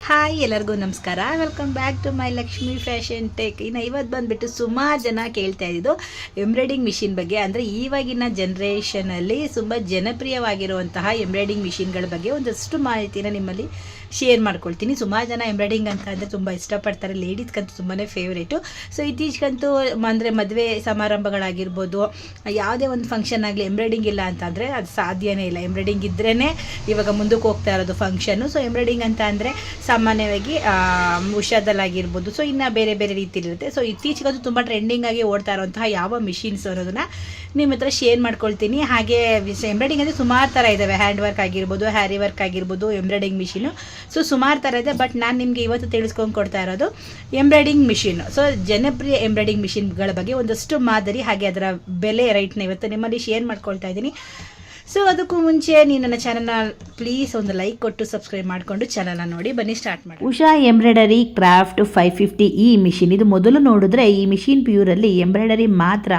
Hi, ಎಲ್ಲರಿಗೂ ನಮಸ್ಕಾರ. Welcome back to my Lakshmi fashion tech ಇನ್ನು ಇವತ್ತು ಬಂದುಬಿಟ್ಟು ಸುಮಾರು ಜನ ಕೇಳ್ತಾ ಇದ್ದು ಎಂಬ್ರಾಯ್ಡಿಂಗ್ ಮಿಷಿನ್ ಬಗ್ಗೆ. ಅಂದರೆ ಇವಾಗಿನ ಜನ್ರೇಷನಲ್ಲಿ ತುಂಬ ಜನಪ್ರಿಯವಾಗಿರುವಂತಹ ಎಂಬ್ರಾಯ್ಡಿಂಗ್ ಮಿಷಿನ್ಗಳ ಬಗ್ಗೆ ಒಂದಷ್ಟು ಮಾಹಿತಿನ ನಿಮ್ಮಲ್ಲಿ ಶೇರ್ ಮಾಡ್ಕೊಳ್ತೀನಿ. ಸುಮಾರು ಜನ ಎಂಬ್ರಾಯ್ಡಿಂಗ್ ಅಂತ ಅಂದರೆ ತುಂಬ ಇಷ್ಟಪಡ್ತಾರೆ. ಲೇಡೀಸ್ಗಂತೂ ತುಂಬಾ ಫೇವ್ರೇಟು ಸೊ ಇತ್ತೀಚೆಗಂತೂ ಅಂದರೆ ಮದುವೆ ಸಮಾರಂಭಗಳಾಗಿರ್ಬೋದು, ಯಾವುದೇ ಒಂದು ಫಂಕ್ಷನ್ ಆಗಲಿ ಎಂಬ್ರಾಯ್ಡಿಂಗ್ ಇಲ್ಲ ಅಂತಂದರೆ ಅದು ಸಾಧ್ಯನೇ ಇಲ್ಲ. ಎಂಬ್ರಾಯ್ಡಿಂಗ್ ಇದ್ರೇ ಇವಾಗ ಮುಂದಕ್ಕೆ ಹೋಗ್ತಾ ಇರೋದು ಫಂಕ್ಷನ್ನು ಸೊ ಎಂಬ್ರಾಯ್ಡಿಂಗ್ ಅಂತ ಅಂದರೆ ಸಾಮಾನ್ಯವಾಗಿ ಆಗಿರ್ಬೋದು ಸೊ ಇನ್ನು ಬೇರೆ ಬೇರೆ ರೀತಿಲಿರುತ್ತೆ. ಸೊ ಇತ್ತೀಚೆಗಂತೂ ತುಂಬ ಟ್ರೆಂಡಿಂಗ್ ಆಗಿ ಓಡ್ತಾ ಇರುವಂತಹ ಯಾವ ಮಿಷಿನ್ಸ್ ಅನ್ನೋದನ್ನ ನಿಮ್ಮ ಹತ್ರ ಶೇರ್ ಮಾಡ್ಕೊಳ್ತೀನಿ. ಹಾಗೆ ಎಂಬ್ರಾಯ್ಡಿಂಗ್ ಅಂದರೆ ಸುಮಾರು ಥರ ಇದ್ದಾವೆ ಹ್ಯಾಂಡ್ ವರ್ಕ್ ಆಗಿರ್ಬೋದು ಹ್ಯಾರಿ ವರ್ಕ್ ಆಗಿರ್ಬೋದು ಎಂಬ್ರಾಯ್ಡಿಂಗ್ ಮಿಷಿನು ಸೊ ಸುಮಾರು ಥರ ಇದೆ. ಬಟ್ ನಾನು ನಿಮಗೆ ಇವತ್ತು ತಿಳಿಸ್ಕೊಂಡು ಕೊಡ್ತಾ ಇರೋದು ಎಂಬ್ರಾಯ್ಡಿಂಗ್ ಮಿಷಿನ್ ಸೊ ಜನಪ್ರಿಯ ಎಂಬ್ರಾಯ್ಡಿಂಗ್ ಮಿಷಿನ್ಗಳ ಬಗ್ಗೆ ಒಂದಷ್ಟು ಮಾದರಿ ಹಾಗೆ ಅದರ ಬೆಲೆ ರೈಟ್ನ ಇವತ್ತು ನಿಮ್ಮಲ್ಲಿ ಶೇರ್ ಮಾಡ್ಕೊಳ್ತಾ ಇದ್ದೀನಿ. ಸೊ ಅದಕ್ಕೂ ಮುಂಚೆ ನೀವು ನನ್ನ ಚಾನಲ್ನ ಪ್ಲೀಸ್ ಒಂದು ಲೈಕ್ ಕೊಟ್ಟು ಸಬ್ಸ್ಕ್ರೈಬ್ ಮಾಡಿಕೊಂಡು ಚಾನಲ್ನ ನೋಡಿ ಬನ್ನಿ ಸ್ಟಾರ್ಟ್ ಮಾಡಿ Usha embroidery craft five fifty ಈ ಮಿಷಿನ್ ಇದು ಮೊದಲು ನೋಡಿದ್ರೆ ಈ ಮಿಷಿನ್ ಪ್ಯೂರಲ್ಲಿ ಎಂಬ್ರಾಯ್ಡರಿ ಮಾತ್ರ,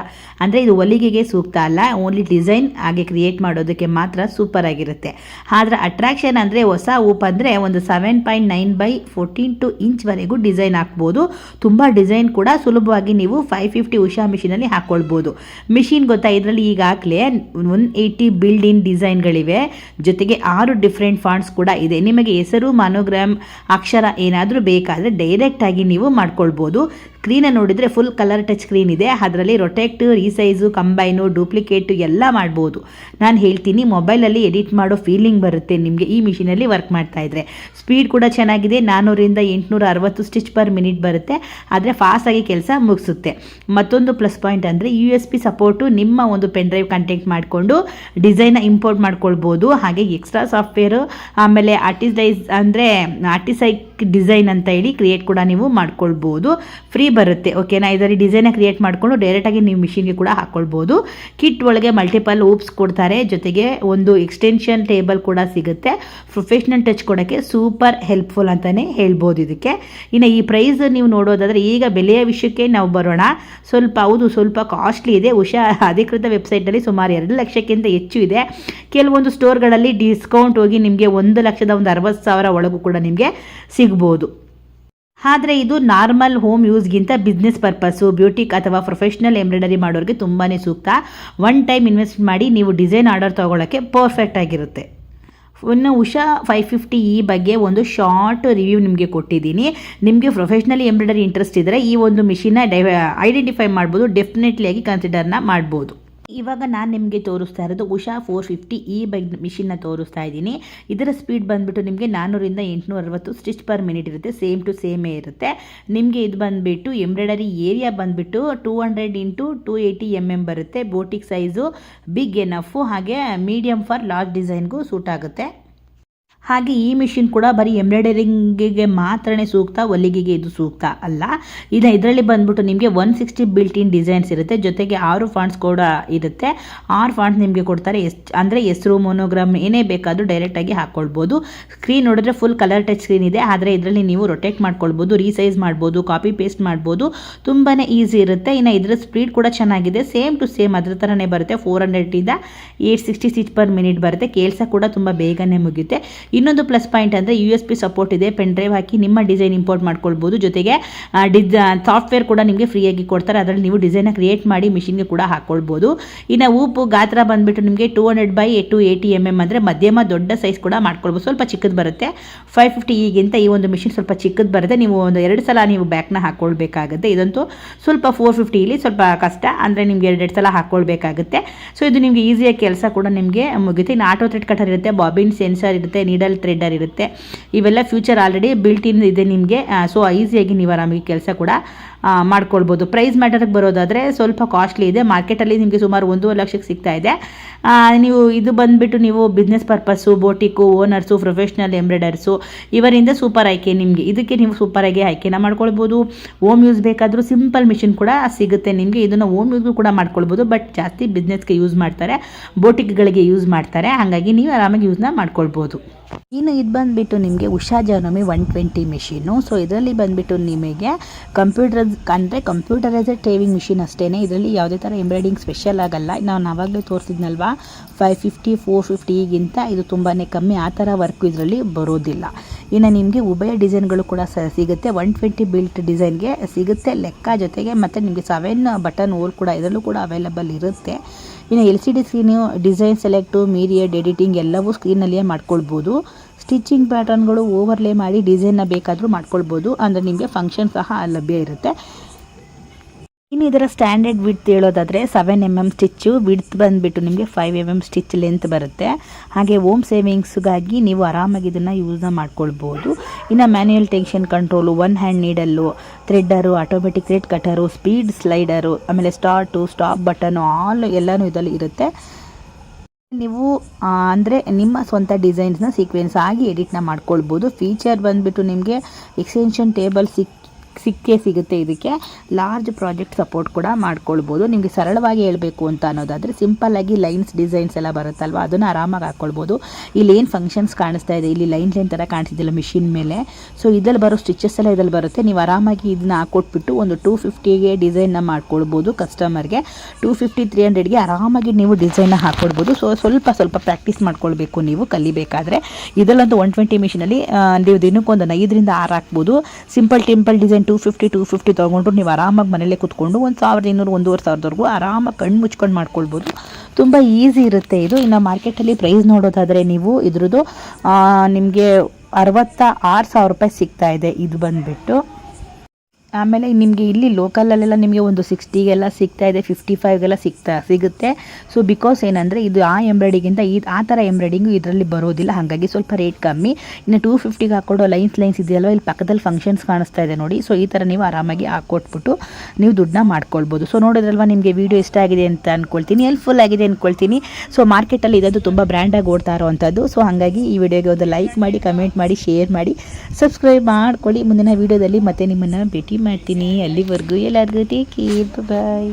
ಅಂದರೆ ಇದು ಹೊಲಿಗೆಗೆ ಸೂಕ್ತ ಅಲ್ಲ ಓನ್ಲಿ ಡಿಸೈನ್ ಹಾಗೆ ಕ್ರಿಯೇಟ್ ಮಾಡೋದಕ್ಕೆ ಮಾತ್ರ ಸೂಪರ್ ಆಗಿರುತ್ತೆ. ಆದರೆ ಅಟ್ರಾಕ್ಷನ್ ಅಂದರೆ ಹೊಸ ಊಪ್ ಅಂದರೆ ಒಂದು seven point nine by fourteen two ಇಂಚ್ವರೆಗೂ design ಹಾಕ್ಬೋದು. ತುಂಬ ಡಿಸೈನ್ ಕೂಡ ಸುಲಭವಾಗಿ ನೀವು ಫೈವ್ ಫಿಫ್ಟಿ ಉಷಾ ಮಿಷಿನಲ್ಲಿ ಹಾಕ್ಕೊಳ್ಬೋದು ಮಿಷಿನ್ ಗೊತ್ತಾ? ಇದರಲ್ಲಿ ಈಗಾಗಲೇ ಒನ್ ಏಯ್ಟಿ ಬಿಲ್ಡ್ ಇನ್ ಡಿಸೈನ್ಗಳಿವೆ ಜೊತೆಗೆ ಆರು ಡಿಫ್ರೆಂಟ್ ಫಾಂಟ್ಸ್ ಕೂಡ ಇದೆ. ನಿಮಗೆ ಹೆಸರು ಮಾನೋಗ್ರಾಮ್ ಅಕ್ಷರ ಏನಾದರೂ ಬೇಕಾದರೆ ಡೈರೆಕ್ಟಾಗಿ ನೀವು ಮಾಡ್ಕೊಳ್ಬೋದು. ಸ್ಕ್ರೀನ ನೋಡಿದರೆ ಫುಲ್ ಕಲರ್ ಟಚ್ ಸ್ಕ್ರೀನ್ ಇದೆ. ಅದರಲ್ಲಿ ರೊಟೆಕ್ಟ್ ರೀಸೈಸು ಕಂಬೈನು ಡೂಪ್ಲಿಕೇಟು ಎಲ್ಲ ಮಾಡ್ಬೋದು. ನಾನು ಹೇಳ್ತೀನಿ ಮೊಬೈಲಲ್ಲಿ ಎಡಿಟ್ ಮಾಡೋ ಫೀಲಿಂಗ್ ಬರುತ್ತೆ ನಿಮಗೆ. ಈ ಮಿಷಿನಲ್ಲಿ ವರ್ಕ್ ಮಾಡ್ತಾ ಇದ್ರೆ. ಸ್ಪೀಡ್ ಕೂಡ ಚೆನ್ನಾಗಿದೆ. ನಾನ್ನೂರಿಂದ ಎಂಟುನೂರ ಅರವತ್ತು ಸ್ಟಿಚ್ ಪರ್ ಮಿನಿಟ್ ಬರುತ್ತೆ. ಆದರೆ ಫಾಸ್ಟಾಗಿ ಕೆಲಸ ಮುಗಿಸುತ್ತೆ. ಮತ್ತೊಂದು ಪ್ಲಸ್ ಪಾಯಿಂಟ್ ಅಂದರೆ ಯು ಎಸ್ ಪಿ ಸಪೋರ್ಟು ನಿಮ್ಮ ಒಂದು ಪೆನ್ ಡ್ರೈವ್ ಕಂಟೆಕ್ಟ್ ಮಾಡಿಕೊಂಡು ಡಿಸೈನ್ನ ಇಂಪೋರ್ಟ್ ಮಾಡ್ಕೊಳ್ಬೋದು. ಹಾಗೆ ಎಕ್ಸ್ಟ್ರಾ ಸಾಫ್ಟ್ವೇರು ಆಮೇಲೆ ಆರ್ಟಿಸೈಸ್ ಅಂದರೆ ಆರ್ಟಿಸೈಕ್ ಡಿಸೈನ್ ಅಂತ ಹೇಳಿ ಕ್ರಿಯೇಟ್ ಕೂಡ ನೀವು ಮಾಡ್ಕೊಳ್ಬೋದು. ಫ್ರೀ ಬರುತ್ತೆ ಓಕೆನಾ ಇದರಲ್ಲಿ ಡಿಸೈನ ಕ್ರಿಯೇಟ್ ಮಾಡಿಕೊಂಡು ಡೈರೆಕ್ಟಾಗಿ ನೀವು ಮಿಷಿನ್ಗೆ ಕೂಡ ಹಾಕ್ಕೊಳ್ಬೋದು ಕಿಟ್ ಒಳಗೆ ಮಲ್ಟಿಪಲ್ ಓಪ್ಸ್ ಕೊಡ್ತಾರೆ, ಜೊತೆಗೆ ಒಂದು ಎಕ್ಸ್ಟೆನ್ಷನ್ ಟೇಬಲ್ ಕೂಡ ಸಿಗುತ್ತೆ. ಪ್ರೊಫೆಷ್ನಲ್ ಟಚ್ ಕೊಡೋಕ್ಕೆ ಸೂಪರ್ ಹೆಲ್ಪ್ಫುಲ್ ಅಂತಲೇ ಹೇಳ್ಬೋದು ಇದಕ್ಕೆ. ಇನ್ನು ಈ ಪ್ರೈಸ್ ನೀವು ನೋಡೋದಾದರೆ ಈಗ ಬೆಲೆಯ ವಿಷಯಕ್ಕೆ ನಾವು ಬರೋಣ. ಸ್ವಲ್ಪ, ಹೌದು, ಸ್ವಲ್ಪ ಕಾಸ್ಟ್ಲಿ ಇದೆ. ಉಷಾ ಅಧಿಕೃತ ವೆಬ್ಸೈಟಲ್ಲಿ ಸುಮಾರು ಎರಡು ಲಕ್ಷಕ್ಕಿಂತ ಹೆಚ್ಚು ಇದೆ. ಕೆಲವೊಂದು ಸ್ಟೋರ್ಗಳಲ್ಲಿ ಡಿಸ್ಕೌಂಟ್ ಹೋಗಿ ನಿಮಗೆ ಒಂದು ಲಕ್ಷದ ಒಂದು ಅರವತ್ತು ಸಾವಿರ ಒಳಗೂ ಕೂಡ ನಿಮಗೆ ಸಿಗ್ಬೋದು. ಆದರೆ ಇದು ನಾರ್ಮಲ್ ಹೋಮ್ ಯೂಸ್ಗಿಂತ ಬಿಸ್ನೆಸ್ ಪರ್ಪಸ್ಸು, ಬ್ಯೂಟಿಕ್ ಅಥವಾ ಪ್ರೊಫೆಷ್ನಲ್ ಎಂಬ್ರಾಯ್ಡರಿ ಮಾಡೋರಿಗೆ ತುಂಬಾ ಸೂಕ್ತ. ಒನ್ ಟೈಮ್ ಇನ್ವೆಸ್ಟ್ ಮಾಡಿ ನೀವು ಡಿಸೈನ್ ಆರ್ಡರ್ ತೊಗೊಳಕ್ಕೆ ಪರ್ಫೆಕ್ಟ್ ಆಗಿರುತ್ತೆ. ಇನ್ನು ಉಷಾ ಫೈವ್ ಫಿಫ್ಟಿ ಈ ಬಗ್ಗೆ ಒಂದು ಶಾರ್ಟ್ ರಿವ್ಯೂ ನಿಮಗೆ ಕೊಟ್ಟಿದ್ದೀನಿ. ನಿಮಗೆ ಪ್ರೊಫೆಷ್ನಲಿ ಎಂಬ್ರಾಯ್ಡರಿ ಇಂಟ್ರೆಸ್ಟ್ ಇದ್ದರೆ ಈ ಒಂದು ಮಿಷಿನ ಡೈ ಐಡೆಂಟಿಫೈ ಮಾಡ್ಬೋದು, ಡೆಫಿನೆಟ್ಲಿ ಆಗಿ ಕನ್ಸಿಡರ್ನ ಮಾಡ್ಬೋದು. ಇವಾಗ ನಾನು ನಿಮಗೆ ತೋರಿಸ್ತಾ ಇರೋದು ಉಷಾ ಫೋರ್ ಫಿಫ್ಟಿ ಈ ಬೈಕ್ ಮಿಷಿನ್ನ ತೋರಿಸ್ತಾ ಇದ್ದೀನಿ. ಇದರ ಸ್ಪೀಡ್ ಬಂದುಬಿಟ್ಟು ನಿಮಗೆ ನಾನ್ನೂರಿಂದ ಎಂಟುನೂರ ಅರವತ್ತು ಸ್ಟಿಚ್ ಪರ್ ಮಿನಿಟ್ ಇರುತ್ತೆ ಸೇಮ್ ಟು ಸೇಮೇ ಇರುತ್ತೆ. ನಿಮಗೆ ಇದು ಬಂದುಬಿಟ್ಟು ಎಂಬ್ರಾಯ್ಡರಿ ಏರಿಯಾ ಬಂದುಬಿಟ್ಟು two hundred into two eighty M M ಬರುತ್ತೆ. ಬೋಟಿಕ್ ಸೈಜು ಬಿಗ್ ಎನಫು ಹಾಗೆ ಮೀಡಿಯಮ್ ಫಾರ್ ಲಾರ್ಜ್ ಡಿಸೈನ್ಗೂ ಸೂಟ್ ಆಗುತ್ತೆ. ಹಾಗೆ ಈ ಮಿಷಿನ್ ಕೂಡ ಬರೀ ಎಂಬ್ರಾಯ್ಡರಿಂಗಿಗೆ ಮಾತ್ರನೇ ಸೂಕ್ತ, ಹೊಲಿಗೆಗೆ ಇದು ಸೂಕ್ತ ಅಲ್ಲ. ಇದು ಇದರಲ್ಲಿ ಬಂದ್ಬಿಟ್ಟು ನಿಮಗೆ one sixty built in designs ಇರುತ್ತೆ. ಜೊತೆಗೆ ಆರು ಫಾಂಟ್ಸ್ ಕೂಡ ಇರುತ್ತೆ. ಆರು ಫಾಂಟ್ಸ್ ನಿಮಗೆ ಕೊಡ್ತಾರೆ. ಎಷ್ಟು ಅಂದರೆ ಹೆಸರು ಮೊನೋಗ್ರಾಮ್ ಏನೇ ಬೇಕಾದರೂ ಡೈರೆಕ್ಟಾಗಿ ಹಾಕ್ಕೊಳ್ಬೋದು ಸ್ಕ್ರೀನ್ ನೋಡಿದ್ರೆ ಫುಲ್ ಕಲರ್ ಟಚ್ ಸ್ಕ್ರೀನ್ ಇದೆ. ಆದರೆ ಇದರಲ್ಲಿ ನೀವು ರೊಟೇಟ್ ಮಾಡ್ಕೊಳ್ಬೋದು ರೀಸೈಸ್ ಮಾಡ್ಬೋದು ಕಾಪಿ ಪೇಸ್ಟ್ ಮಾಡ್ಬೋದು. ತುಂಬಾ ಈಸಿ ಇರುತ್ತೆ. ಇನ್ನು ಇದರ ಸ್ಪೀಡ್ ಕೂಡ ಚೆನ್ನಾಗಿದೆ. ಸೇಮ್ ಟು ಸೇಮ್ ಅದರ ಥರನೇ ಬರುತ್ತೆ. Four ಹಂಡ್ರೆಡಿಂದ eight sixty six per minute ಬರುತ್ತೆ. ಕೆಲಸ ಕೂಡ ತುಂಬ ಬೇಗನೆ ಮುಗಿಯುತ್ತೆ. ಇನ್ನೊಂದು ಪ್ಲಸ್ ಪಾಯಿಂಟ್ ಅಂದರೆ ಯು ಎಸ್ ಪಿ ಸಪೋರ್ಟ್ ಇದೆ ಪೆನ್ ಡ್ರೈವ್ ಹಾಕಿ ನಿಮ್ಮ ಡಿಸೈನ್ ಇಂಪೋರ್ಟ್ ಮಾಡ್ಕೊಳ್ಬೋದು. ಜೊತೆಗೆ ಡಿಸ್ ಸಾಫ್ಟ್ವೇರ್ ಕೂಡ ನಿಮಗೆ ಫ್ರೀಯಾಗಿ ಕೊಡ್ತಾರೆ. ಅದರಲ್ಲಿ ನೀವು ಡಿಸೈನ ಕ್ರಿಯೇಟ್ ಮಾಡಿ ಮಿಷಿನ್ಗೆ ಕೂಡ ಹಾಕ್ಕೊಳ್ಬೋದು ಇನ್ನು ಉಪ್ಪು ಗಾತ್ರ ಬಂದುಬಿಟ್ಟು ನಿಮಗೆ two hundred by two eighty M M ಅಂದರೆ ಮಧ್ಯಮ ದೊಡ್ಡ ಸೈಜ್ ಕೂಡ ಮಾಡ್ಕೊಳ್ಬೋದು. ಸ್ವಲ್ಪ ಚಿಕ್ಕದು ಬರುತ್ತೆ. ಫೈವ್ ಫಿಫ್ಟಿ ಈಗಿಂತ ಈ ಒಂದು ಮಿಷಿನ್ ಸ್ವಲ್ಪ ಚಿಕ್ಕದು ಬರುತ್ತೆ. ನೀವು ಒಂದು ಎರಡು ಸಲ ನೀವು ಬ್ಯಾಕ್ನ ಹಾಕ್ಕೊಳ್ಬೇಕಾಗುತ್ತೆ ಇದಂತೂ ಸ್ವಲ್ಪ ಫೋರ್ ಫಿಫ್ಟಿಲಿ ಸ್ವಲ್ಪ ಕಷ್ಟ. ಅಂದರೆ ನಿಮಗೆ ಎರಡೆರಡು ಸಲ ಹಾಕ್ಕೊಳ್ಬೇಕಾಗುತ್ತೆ ಸೊ ಇದು ನಿಮಗೆ ಈಸಿಯಾಗಿ ಕೆಲಸ ಕೂಡ ನಿಮಗೆ ಮುಗಿಯುತ್ತೆ. ಇನ್ನು ಆಟೋ ಥ್ರೆಡ್ ಕಟರ್ ಇರುತ್ತೆ ಬಾಬಿನ್ ಸೆನ್ಸರ್ ಇರುತ್ತೆ ನೀಡಲ್ ಥ್ರೆಡರ್ ಇರುತ್ತೆ. ಇವೆಲ್ಲ ಫ್ಯೂಚರ್ ಆಲ್ರೆಡಿ ಬಿಲ್ಟ್ ಇನ್ ಇದೆ ನಿಮಗೆ. ಸೊ ಈಸಿಯಾಗಿ ನೀವು ಆರಾಮಾಗಿ ಕೆಲಸ ಕೂಡ ಮಾಡ್ಕೊಳ್ಬೋದು. ಪ್ರೈಸ್ ಮ್ಯಾಟರ್ಗೆ ಬರೋದಾದರೆ ಸ್ವಲ್ಪ ಕಾಸ್ಟ್ಲಿ ಇದೆ. ಮಾರ್ಕೆಟಲ್ಲಿ ನಿಮಗೆ ಸುಮಾರು ಒಂದೂವರೆ ಲಕ್ಷಕ್ಕೆ ಸಿಗ್ತಾ ಇದೆ. ನೀವು ಇದು ಬಂದುಬಿಟ್ಟು ನೀವು business purpose boutique owners professional embroiders ಇವರಿಂದ ಸೂಪರ್ ಆಯ್ಕೆ ನಿಮಗೆ. ಇದಕ್ಕೆ ನೀವು ಸೂಪರ್ ಆಗಿ ಆಯ್ಕೆನ ಮಾಡ್ಕೊಳ್ಬೋದು. ಓಮ್ ಯೂಸ್ ಬೇಕಾದರೂ ಸಿಂಪಲ್ ಮಿಷಿನ್ ಕೂಡ ಸಿಗುತ್ತೆ ನಿಮಗೆ. ಇದನ್ನು ಓಮ್ ಯೂಸ್ಗೂ ಕೂಡ ಮಾಡ್ಕೊಳ್ಬೋದು. ಬಟ್ ಜಾಸ್ತಿ ಬಿಸ್ನೆಸ್ಗೆ ಯೂಸ್ ಮಾಡ್ತಾರೆ. ಬೋಟಿಕ್ಗಳಿಗೆ ಯೂಸ್ ಮಾಡ್ತಾರೆ. ಹಾಗಾಗಿ ನೀವು ಆರಾಮಾಗಿ ಯೂಸ್ನ ಮಾಡ್ಕೊಳ್ಬೋದು. ಇನ್ನು ಇದು ಬಂದುಬಿಟ್ಟು ನಿಮಗೆ Usha Janome one twenty machine so ಇದರಲ್ಲಿ ಬಂದುಬಿಟ್ಟು ನಿಮಗೆ ಕಂಪ್ಯೂಟರ್ ಕಂಪ್ಯೂಟರ್ ಅಂದರೆ ಕಂಪ್ಯೂಟರೈಸೆಡ್ ಟೇವಿಂಗ್ ಮಿಷಿನ್ ಅಷ್ಟೇ ಇದರಲ್ಲಿ ಯಾವುದೇ ಥರ ಎಂಬ್ರಾಯ್ಡಿಂಗ್ ಸ್ಪೆಷಲ್ ಆಗಲ್ಲ. ನಾನು ಆವಾಗಲೇ ತೋರಿಸಿದ್ನಲ್ವಾ? ಫೈವ್ ಫಿಫ್ಟಿ ಫೋರ್ ಫಿಫ್ಟಿಗಿಂತ ಇದು ತುಂಬಾ ಕಮ್ಮಿ. ಆ ಥರ ವರ್ಕು ಇದರಲ್ಲಿ ಬರೋದಿಲ್ಲ. ಇನ್ನು ನಿಮಗೆ ಉಭಯ ಡಿಸೈನ್ಗಳು ಕೂಡ ಸಿಗುತ್ತೆ. ಒನ್ ಟ್ವೆಂಟಿ ಬಿಲ್ಟ್ ಡಿಸೈನ್ಗೆ ಸಿಗುತ್ತೆ. ಲೆಕ್ಕ ಜೊತೆಗೆ ಮತ್ತು ನಿಮಗೆ ಸೆವೆನ್ ಬಟನ್ ಓಲ್ ಕೂಡ ಇದರಲ್ಲೂ ಕೂಡ ಅವೈಲಬಲ್ ಇರುತ್ತೆ. ಇನ್ನು L C D screen design select ಮೀರಿಯಡ್ editing ಎಲ್ಲವೂ ಸ್ಕ್ರೀನಲ್ಲಿಯೇ ಮಾಡ್ಕೊಳ್ಬೋದು. ಸ್ಟಿಚಿಂಗ್ ಪ್ಯಾಟರ್ನ್ಗಳು ಓವರ್ಲೇ ಮಾಡಿ ಡಿಸೈನ್ನ ಬೇಕಾದರೂ ಮಾಡ್ಕೊಳ್ಬೋದು. ಅಂದರೆ ನಿಮಗೆ ಫಂಕ್ಷನ್ ಸಹ ಲಭ್ಯ ಇರುತ್ತೆ. ಇನ್ನು ಇದರ ಸ್ಟ್ಯಾಂಡರ್ಡ್ ವಿಡ್ತ್ ಹೇಳೋದಾದರೆ seven M M stitch width ಬಂದುಬಿಟ್ಟು ನಿಮಗೆ five M M stitch length ಬರುತ್ತೆ. ಹಾಗೆ ಓಮ್ ಸೇವಿಂಗ್ಸ್ಗಾಗಿ ನೀವು ಆರಾಮಾಗಿ ಇದನ್ನು ಯೂಸ್ನ ಮಾಡ್ಕೊಳ್ಬೋದು. ಇನ್ನು manual tension control one hand needle threader automatic rate cutter speed slider ಆಮೇಲೆ ಸ್ಟಾರ್ಟು ಸ್ಟಾಪ್ ಬಟನು ಆಲ್ ಎಲ್ಲನೂ ಇದರಲ್ಲಿ ಇರುತ್ತೆ. ನೀವು ಅಂದರೆ ನಿಮ್ಮ ಸ್ವಂತ ಡಿಸೈನ್ಸ್ನ ಸೀಕ್ವೆನ್ಸ್ ಆಗಿ ಎಡಿಟ್ನ ಮಾಡ್ಕೊಳ್ಬೋದು. ಫೀಚರ್ ಬಂದುಬಿಟ್ಟು ನಿಮಗೆ ಎಕ್ಸ್ಟೆನ್ಷನ್ ಟೇಬಲ್ ಸಿಕ್ ಸಿಕ್ಕೇ ಸಿಗುತ್ತೆ ಇದಕ್ಕೆ. ಲಾರ್ಜ್ ಪ್ರಾಜೆಕ್ಟ್ ಸಪೋರ್ಟ್ ಕೂಡ ಮಾಡ್ಕೊಳ್ಬೋದು. ನಿಮಗೆ ಸರಳವಾಗಿ ಹೇಳಬೇಕು ಅಂತ ಅನ್ನೋದಾದರೆ ಸಿಂಪಲ್ಲಾಗಿ ಲೈನ್ಸ್ ಡಿಸೈನ್ಸ್ ಎಲ್ಲ ಬರುತ್ತಲ್ವ? ಅದನ್ನು ಆರಾಮಾಗಿ ಹಾಕ್ಕೊಳ್ಬೋದು ಇಲ್ಲಿ ಏನು ಫಂಕ್ಷನ್ಸ್ ಕಾಣಿಸ್ತಾ ಇದೆ? ಇಲ್ಲಿ ಲೈನ್ ಲೈನ್ ಥರ ಕಾಣಿಸ್ತಿದ್ದಿಲ್ಲ ಮಿಷಿನ್ ಮೇಲೆ. ಸೊ ಇದರಲ್ಲಿ ಬರೋ ಸ್ಟಿಚಸ್ ಎಲ್ಲ ಇದರಲ್ಲಿ ಬರುತ್ತೆ. ನೀವು ಆರಾಮಾಗಿ ಇದನ್ನ ಹಾಕ್ಕೊಟ್ಬಿಟ್ಟು ಒಂದು ಟೂ ಫಿಫ್ಟಿಗೆ ಡಿಸೈನ್ನ ಮಾಡ್ಕೊಳ್ಬೋದು ಕಸ್ಟಮರ್ಗೆ ಟೂ ಫಿಫ್ಟಿ ತ್ರೀ ಹಂಡ್ರೆಡ್ಗೆ ಆರಾಮಾಗಿ ನೀವು ಡಿಸೈನ್ನ ಹಾಕ್ಕೊಡ್ಬೋದು ಸೊ ಸ್ವಲ್ಪ ಸ್ವಲ್ಪ ಪ್ರಾಕ್ಟೀಸ್ ಮಾಡ್ಕೊಳ್ಬೇಕು ನೀವು ಕಲಿಬೇಕಾದ್ರೆ. ಇದರಲ್ಲಂತೂ ಒನ್ ಟ್ವೆಂಟಿ ಮಿಷಿನಲ್ಲಿ ನೀವು ದಿನಕ್ಕೊಂದು ಐದರಿಂದ ಆರು ಹಾಕ್ಬೋದು. Simple ಟಿಂಪಲ್ design two fifty two fifty ತೊಗೊಂಡು ನೀವು ಆರಾಮಾಗಿ ಮನೇಲೇ ಕೂತ್ಕೊಂಡು ಒಂದು ಸಾವಿರದ ಇನ್ನೂರು, ಒಂದೂವರೆ ಸಾವಿರದವರೆಗೂ ಆರಾಮಾಗಿ ಕಣ್ಣು ಮುಚ್ಕೊಂಡು ಮಾಡ್ಕೊಳ್ಬೋದು. ತುಂಬ ಈಸಿ ಇರುತ್ತೆ ಇದು. ಇನ್ನು ಮಾರ್ಕೆಟಲ್ಲಿ ಪ್ರೈಸ್ ನೋಡೋದಾದರೆ ನೀವು ಇದ್ರದ್ದು ನಿಮಗೆ ಅರವತ್ತ ಆರು ಸಾವಿರ ರೂಪಾಯಿ ಸಿಗ್ತಾ ಇದೆ ಇದು ಬಂದುಬಿಟ್ಟು. ಆಮೇಲೆ ನಿಮಗೆ ಇಲ್ಲಿ ಲೋಕಲಲ್ಲೆಲ್ಲ ನಿಮಗೆ ಒಂದು ಸಿಕ್ಸ್ಟಿಗೆಲ್ಲ ಸಿಗ್ತಾ ಇದೆ ಫಿಫ್ಟಿ ಫೈವ್ಗೆಲ್ಲ ಸಿಗ್ತಾ, ಸಿಗುತ್ತೆ. ಸೊ ಬಿಕಾಸ್ ಏನಂದರೆ ಇದು ಆ ಎಂಬ್ರಾಯ್ಡಿಗಿಂತ ಇದು ಆ ಥರ ಎಂಬ್ರಾಯ್ಡಿಂಗು ಇದರಲ್ಲಿ ಬರೋದಿಲ್ಲ. ಹಾಗಾಗಿ ಸ್ವಲ್ಪ ರೇಟ್ ಕಮ್ಮಿ. ಇನ್ನು ಟೂ ಫಿಫ್ಟಿಗೆ ಹಾಕ್ಕೊಡೋ ಲೈನ್ಸ್ ಲೈನ್ಸ್ ಇದೆಯಲ್ವ? ಇಲ್ಲಿ ಪಕ್ಕದಲ್ಲಿ ಫಂಕ್ಷನ್ಸ್ ಕಾಣಿಸ್ತಾ ಇದೆ ನೋಡಿ. ಸೊ ಈ ಥರ ನೀವು ಆರಾಮಾಗಿ ಹಾಕ್ಕೊಟ್ಬಿಟ್ಟು ನೀವು ದುಡ್ಡನ್ನ ಮಾಡ್ಕೊಳ್ಬೋದು. ಸೊ ನೋಡಿದ್ರಲ್ವ ನಿಮಗೆ ವೀಡಿಯೋ ಇಷ್ಟ ಆಗಿದೆ ಅಂತ ಅಂದ್ಕೊಳ್ತೀನಿ ಹೆಲ್ಪ್ಫುಲ್ ಆಗಿದೆ ಅಂದ್ಕೊಳ್ತೀನಿ ಸೊ ಮಾರ್ಕೆಟಲ್ಲಿ ಇದದ್ದು ತುಂಬ ಬ್ರ್ಯಾಂಡಾಗಿ ಓಡ್ತಾ ಇರೋವಂಥದ್ದು. ಸೊ ಹಾಗಾಗಿ ಈ ವಿಡಿಯೋಗೆ ಒಂದು ಲೈಕ್ ಮಾಡಿ ಕಮೆಂಟ್ ಮಾಡಿ ಶೇರ್ ಮಾಡಿ ಸಬ್ಸ್ಕ್ರೈಬ್ ಮಾಡ್ಕೊಳ್ಳಿ. ಮುಂದಿನ ವೀಡಿಯೋದಲ್ಲಿ ಮತ್ತೆ ನಿಮ್ಮನ್ನು ಭೇಟಿ ಮಾಡ್ತೀನಿ. ಅಲ್ಲಿವರೆಗೂ ಎಲ್ಲರಿಗೂ ಟೇಕ್ ಕೇರ್ ಬಾಯ್